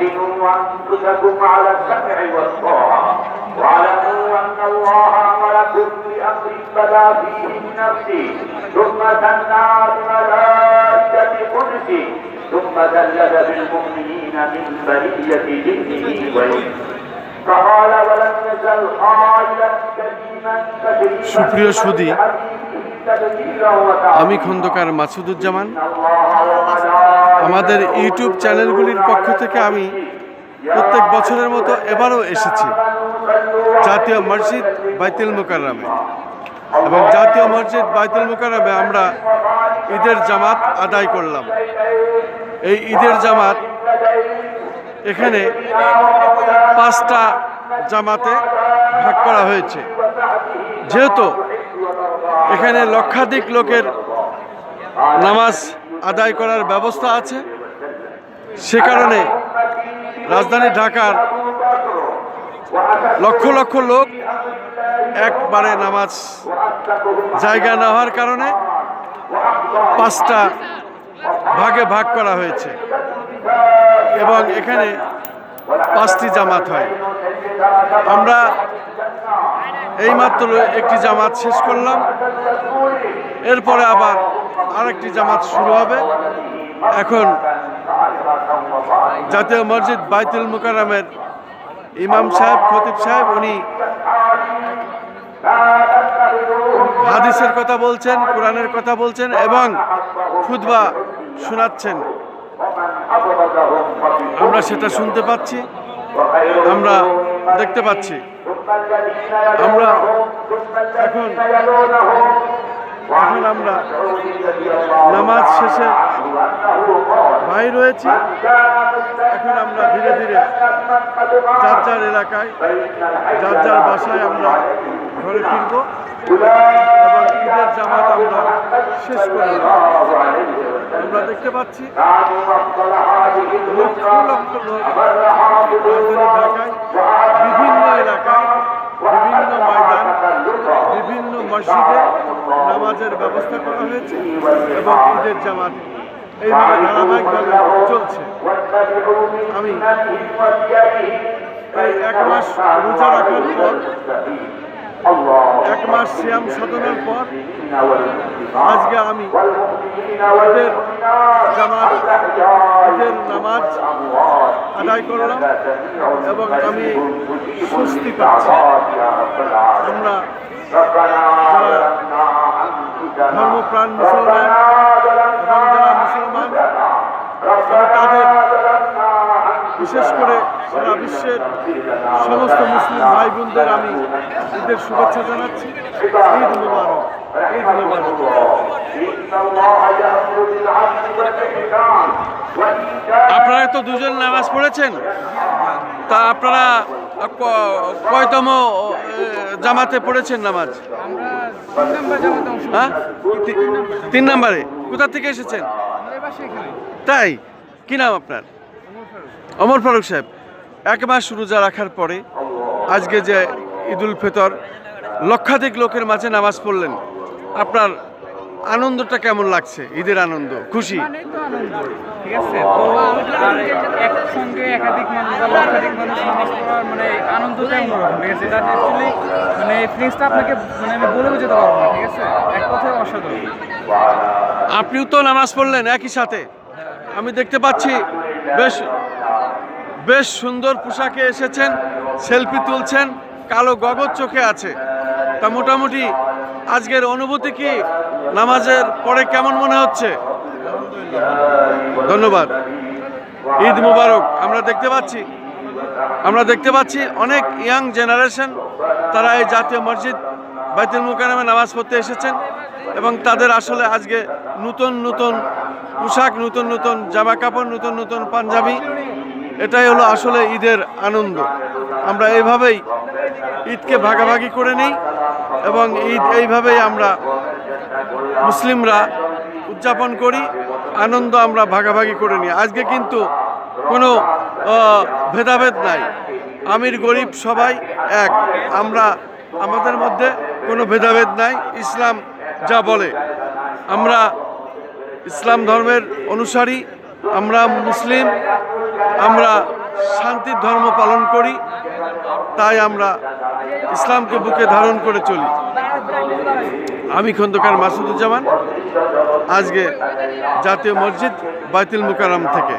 ووزنوا أنفسكم على السمع والطاعة واعلموا أن الله أمركم بأمر بدا فيه من نفسه ثم ثنى بملائكة قدسه ثم ثلث بالمؤمنين من بلية جنه وإنسه فقال ولم يزل قائلا كريما تكريما সুপ্রিয় সুধী, لحبيبه تبجيلا وتعظيما আমি খন্দকার মাসুদুজ্জামান الله وملائكته আমাদের ইউটিউব চ্যানেলগুলির পক্ষ থেকে আমি প্রত্যেক বছরের মতো এবারও এসেছি জাতীয় মসজিদ বাইতুল মোকাররমে। এবং জাতীয় মসজিদ বাইতুল মোকাররমে আমরা ঈদের জামাত আদায় করলাম। এই ঈদের জামাত এখানে পাঁচটা জামাতে ভাগ করা হয়েছে। যেহেতু এখানে লক্ষাধিক লোকের নামাজ আদায় করার ব্যবস্থা আছে। সে কারণে রাজধানী ঢাকার লক্ষ লক্ষ লোক একবারে নামাজ জায়গা না হওয়ার কারণে পাঁচটা ভাগে ভাগ করা হয়েছে এবং এখানে পাঁচটি জামাত হয়। আমরা এইমাত্র একটি জামাত শেষ করলাম। এরপরে আবার আরেকটি জামাত শুরু হবে। এখন জাতীয় মসজিদ বাইতুল মুকাররমের ইমাম সাহেব, খতিব সাহেব, উনি হাদিসের কথা বলছেন, কোরআনের কথা বলছেন এবং খুতবা শোনাচ্ছেন। আমরা সেটা শুনতে পাচ্ছি, আমরা দেখতে পাচ্ছি। আমরা এখন এখন আমরা নামাজ শেষে ভাই রয়েছি। এখন আমরা ধীরে ধীরে যার যার এলাকায়, যার যার বাসায় আমরা ঘরে ফিরব এবং ঈদের জামাত আমরা শেষ করব আমরা দেখতে পাচ্ছি, লক্ষ লক্ষ লোক রাজধানী ঢাকায়, বিভিন্ন এলাকায়, বিভিন্ন ময়দান, বিভিন্ন মসজিদে নামাজের ব্যবস্থা করা হয়েছে এবং ঈদের জামাত এইভাবে ধারাবাহিকভাবে চলছে। আমি এই এক মাস রোজা রাখার পর, এক মাস শ্যাম সাধনার পর, আজকে আমি ঈদের জামাত, ঈদের নামাজ আদায় করলাম এবং আমি স্বস্তি পাচ্ছি। আমরা ধর্মপ্রাণ মুসলমান যারা মুসলমান তাদের বিশেষ করে সারা বিশ্বের সমস্ত মুসলিম ভাই বোনদের আমি ঈদের শুভেচ্ছা জানাচ্ছি। ঈদ মুবারক ঈদ মুবারক। আপনারা তো দুজন নামাজ পড়েছেন। তা আপনারা কয়তম জামাতে পড়েছেন নামাজ? হ্যাঁ? তিন নম্বরে। কোথা থেকে এসেছেন? তাই? কি নাম আপনার? অমর ফারুক সাহেব, এক মাস রোজা রাখার পরে আজকে যে ঈদুল ফিতর, লক্ষাধিক লোকের মাঝে নামাজ পড়লেন। আপনার আনন্দটা কেমন লাগছে? ঈদের আনন্দ খুশি? আনন্দ ঠিক আছে? তো একসঙ্গে একাধিক মানুষ বা লক্ষাধিক মানুষ নামাজ পড়ার মানে আনন্দটা অন্যরকম ঠিক আছে? এটা অ্যাকচুয়ালি মানে ফিলিংসটা আপনাকে মানে আমি বলে বোঝাতে পারব না ঠিক আছে? এক কথায় অসাধারণ। আপনিও তো নামাজ পড়লেন একই সাথে? আমি দেখতে পাচ্ছি বেশ বেশ সুন্দর পোশাকে এসেছেন সেলফি তুলছেন কালো গগর চোখে আছে। তা মোটামুটি আজকের অনুভূতি কি? নামাজের পরে কেমন মনে হচ্ছে? ধন্যবাদ। ঈদ মুবারক। আমরা দেখতে পাচ্ছি, আমরা দেখতে পাচ্ছি অনেক ইয়াং জেনারেশন, তারা এই জাতীয় মসজিদ বাইতুল মুকাররমে নামাজ পড়তে এসেছেন এবং তাদের আসলে আজকে নতুন নতুন পোশাক, নতুন নতুন জামা কাপড়, নতুন নতুন পাঞ্জাবি, এটাই হলো আসলে ঈদের আনন্দ। আমরা এইভাবেই ঈদকে ভাগাভাগি করে নিই। এবং ঈদ এইভাবেই আমরা মুসলিমরা উদযাপন করি, আনন্দ আমরা ভাগাভাগি করে নিই। আজকে কিন্তু কোনো ভেদাভেদ নাই। আমির, গরিব সবাই এক। আমরা, আমাদের মধ্যে কোনো ভেদাভেদ নাই। ইসলাম যা বলে। আমরা ইসলাম ধর্মের অনুসারী, আমরা মুসলিম, আমরা শান্তির ধর্ম পালন করি, তাই আমরা ইসলামকে বুকে ধারণ করে চলি। আমি খন্দকার মাসুদুজ্জামান, আজকে জাতীয় মসজিদ বাইতুল মুকারাম থেকে।